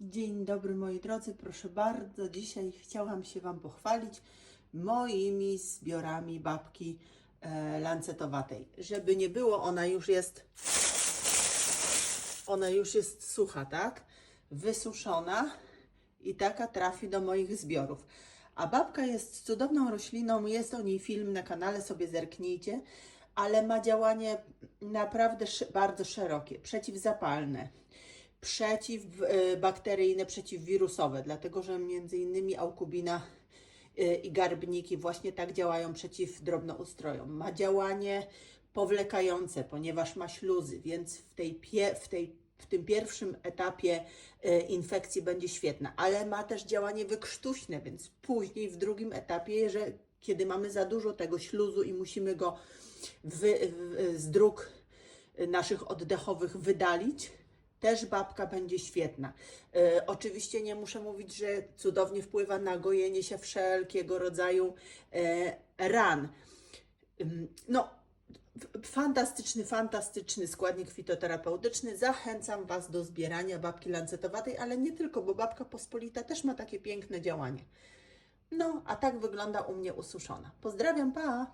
Dzień dobry moi drodzy, proszę bardzo. Dzisiaj chciałam się Wam pochwalić moimi zbiorami babki e, lancetowatej. Żeby nie było, ona już jest ona już jest sucha, tak? Wysuszona i taka trafi do moich zbiorów. A babka jest cudowną rośliną, jest o niej film na kanale, sobie zerknijcie, ale ma działanie naprawdę bardzo szerokie, przeciwzapalne, przeciwbakteryjne, przeciwwirusowe, dlatego że między innymi aukubina y, i garbniki właśnie tak działają przeciw drobnoustrojom. Ma działanie powlekające, ponieważ ma śluzy, więc w, tej w, tej, w tym pierwszym etapie y, infekcji będzie świetna, ale ma też działanie wykrztuśne, więc później w drugim etapie, że kiedy mamy za dużo tego śluzu i musimy go wy, z dróg naszych oddechowych wydalić, też babka będzie świetna. E, oczywiście nie muszę mówić, że cudownie wpływa na gojenie się wszelkiego rodzaju e, ran. No, fantastyczny, fantastyczny składnik fitoterapeutyczny. Zachęcam Was do zbierania babki lancetowatej, ale nie tylko, bo babka pospolita też ma takie piękne działanie. No, a tak wygląda u mnie ususzona. Pozdrawiam, pa!